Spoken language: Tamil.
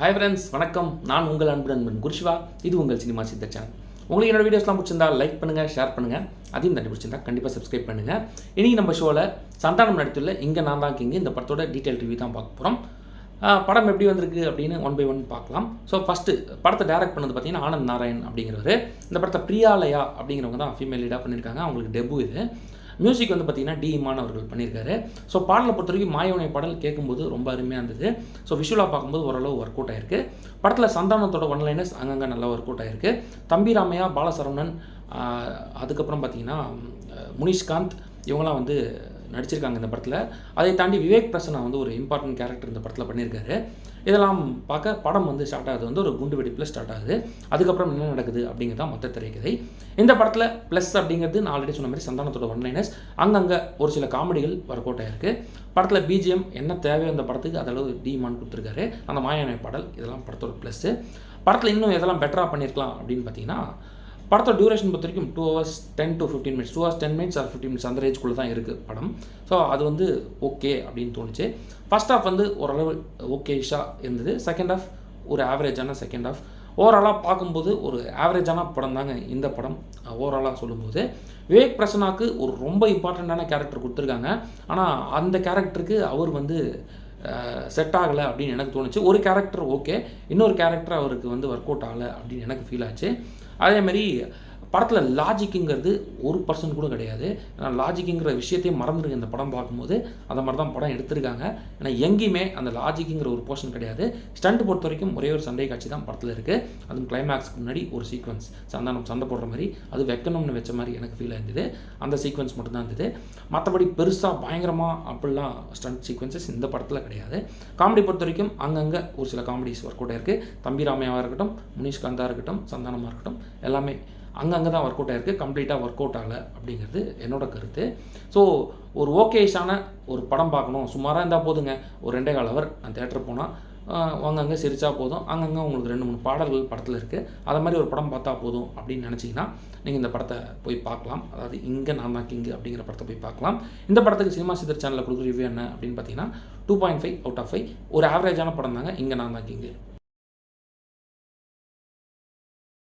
ஹாய் ஃப்ரெண்ட்ஸ் வணக்கம். நான் உங்கள் அன்பு நண்பன் குருஷிவா. இது உங்கள் சினிமா சித்த சேனல் உங்களுக்கு என்னோட வீடியோஸ்லாம் பிடிச்சிருந்தா லைக் பண்ணுங்கள் ஷேர் பண்ணுங்கள் அதையும் தண்ணி பிடிச்சிருந்தா கண்டிப்பாக சப்ஸ்கிரைப் பண்ணுங்கள் இன்றைக்கி நம்ம ஷோவில் சந்தானம் நடித்துள்ள இங்கே நான் தான் கிங்கு. இந்த படத்தோட டீட்டெயில் ரிவ்யூ தான் பார்க்க போகிறோம் படம் எப்படி வந்திருக்கு அப்படின்னு ஒன் பை ஒன் பார்க்கலாம். ஸோ ஃபஸ்ட்டு படத்தை டைரக்ட் பண்ணது பார்த்தீங்கன்னா ஆனந்த் நாராயண் அப்படிங்கிறவர். இந்த படத்தை பிரியாலயா அப்படிங்கிறவங்க தான் ஃபீமேல் லீடாக பண்ணியிருக்காங்க. அவங்களுக்கு டெபு இது. மியூசிக் வந்து பார்த்தீங்கன்னா டி இமான் அவர்கள் பண்ணியிருக்காரு. ஸோ பாடலை பொறுத்த வரைக்கும் மாயவனை பாடல் கேட்கும்போது ரொம்ப அருமையாக இருந்தது. ஸோ விஷுவலாக பார்க்கும்போது ஓரளவு ஒர்க் அவுட் ஆயிருக்கு. படத்தில் சந்தானத்தோட ஒன் லைனர்ஸ் அங்கங்கே நல்லா ஒர்க் அவுட் ஆயிருக்கு. தம்பி ராமையா பாலசரவணன் அதுக்கப்புறம் பார்த்தீங்கன்னா முனிஷ்காந்த் இவங்களாம் வந்து நடிச்சிருக்காங்க இந்த படத்தில். அதை தாண்டி விவேக் பிரசனா வந்து ஒரு இம்பார்ட்டன்ட் கேரக்டர் இந்த படத்தில் பண்ணியிருக்காரு. இதெல்லாம் பார்க்க படம் வந்து ஸ்டார்ட் ஆகுது. வந்து ஒரு குண்டு வெடிப்பில் ஸ்டார்ட் ஆகுது. அதுக்கப்புறம் என்ன நடக்குது அப்படிங்கிறது தான் மொத்த திரைக்கதை. இந்த படத்தில் ப்ளஸ் அப்படிங்கிறது நான் ஆல்ரெடி சொன்ன மாதிரி சந்தானத்தோட ஒன் லைனர்ஸ் அங்கங்கே ஒரு சில காமெடிகள் ஒர்க் அவுட் ஆயிருக்கு. படத்தில் பிஜிஎம் என்ன தேவையோ அந்த படத்துக்கு அதளவு டிமான் கொடுத்துருக்காரு. அந்த மாயானை பாடல் இதெல்லாம் படத்தோட ப்ளஸ்ஸு படத்தில் இன்னும் எதெல்லாம் பெட்டராக பண்ணியிருக்கலாம் அப்படின்னு பார்த்தீங்கன்னா படத்தோட டியூரேஷன் பொறுத்த வரைக்கும் two hours ten to fifteen minutes two hours ten minutes or fifteen minutes அந்த ரேஞ்சுக்குள்ளே தான் இருக்குது படம். ஸோ அது வந்து ஓகே அப்படின்னு தோணுச்சு. ஃபர்ஸ்ட் ஆஃப் வந்து ஓரளவு ஓகேஷாக இருந்தது. செகண்ட் ஆஃப் ஒரு ஆவரேஜான செகண்ட் ஆஃப் ஓவராலாக பார்க்கும்போது ஒரு ஆவரேஜான படம் தாங்க இந்த படம். ஓவராலாக சொல்லும்போது. விவேக் பிரசனாக்கு ஒரு ரொம்ப இம்பார்ட்டண்ட்டான கேரக்டர் கொடுத்துருக்காங்க. ஆனால் அந்த கேரக்டருக்கு அவர் வந்து செட் ஆகலை அப்படின்னு எனக்கு தோணுச்சு. ஒரு கேரக்டர் ஓகே இன்னொரு கேரக்டர் அவருக்கு வந்து ஒர்க் அவுட் ஆகலை அப்படின்னு எனக்கு ஃபீல் ஆச்சு. அதேமாதிரி படத்தில் லாஜிக்குங்கிறது ஒரு பர்சன்ட் கூட கிடையாது. ஏன்னா லாஜிக்குங்கிற விஷயத்தையும் மறந்துடுங்க இந்த படம் பார்க்கும்போது. அந்த மாதிரி தான் படம் எடுத்திருக்காங்க. ஏன்னா எங்கேயுமே அந்த லாஜிக்குங்கிற ஒரு போர்ஷன் கிடையாது. ஸ்டண்ட் பொறுத்த வரைக்கும் ஒரே ஒரு சண்டை காட்சி தான் படத்தில் இருக்குது அதுவும் கிளைமேக்ஸ்க்கு முன்னாடி ஒரு சீக்வன்ஸ் சந்தானம் சண்டை போடுற மாதிரி அது வைக்கணும்னு வச்ச மாதிரி எனக்கு ஃபீல் இருந்தது. அந்த சீக்வன்ஸ் மட்டும்தான் இருந்தது. மற்றபடி பெருசாக பயங்கரமாக அப்படிலாம் ஸ்டண்ட் சீக்வன்சஸ் இந்த படத்தில் கிடையாது. காமெடி பொறுத்த வரைக்கும் அங்கங்கே ஒரு சில காமெடிஸ் ஒர்க் அவுட் இருக்குது தம்பி ராமையாவாக இருக்கட்டும் முனிஷ்காந்தாக இருக்கட்டும் சந்தானமாக இருக்கட்டும் எல்லாமே அங்கங்கே தான் ஒர்க் அவுட் ஆயிருக்கு. கம்ப்ளீட்டாக ஒர்க் அவுட் ஆகலை அப்படிங்கிறது என்னோட கருத்து. ஸோ ஒரு ஓகேஷான ஒரு படம் பார்க்கணும். சுமாராக இருந்தால் போதுங்க. ஒரு ரெண்டே கால் அவர் நான் தேட்டர் போனால் அங்கங்கே சிரித்தா போதும். அங்கங்கே உங்களுக்கு ரெண்டு மூணு பாடல்கள் படத்தில் இருக்குது அதை மாதிரி ஒரு படம் பார்த்தா போதும் அப்படின்னு நினச்சிங்கன்னா நீங்கள் இந்த படத்தை போய் பார்க்கலாம். அதாவது இங்கே நான் தான் கிங்கு அப்படிங்கிற படத்தை போய் பார்க்கலாம். இந்த படத்துக்கு சினிமா சிதர் சேனலில் கொடுக்குற ரிவ்யூ என்ன அப்படின்னு பார்த்தீங்கன்னா two point five out of five ஒரு ஆவரேஜான படம் தாங்க இங்கே நான் தான் கிங்கு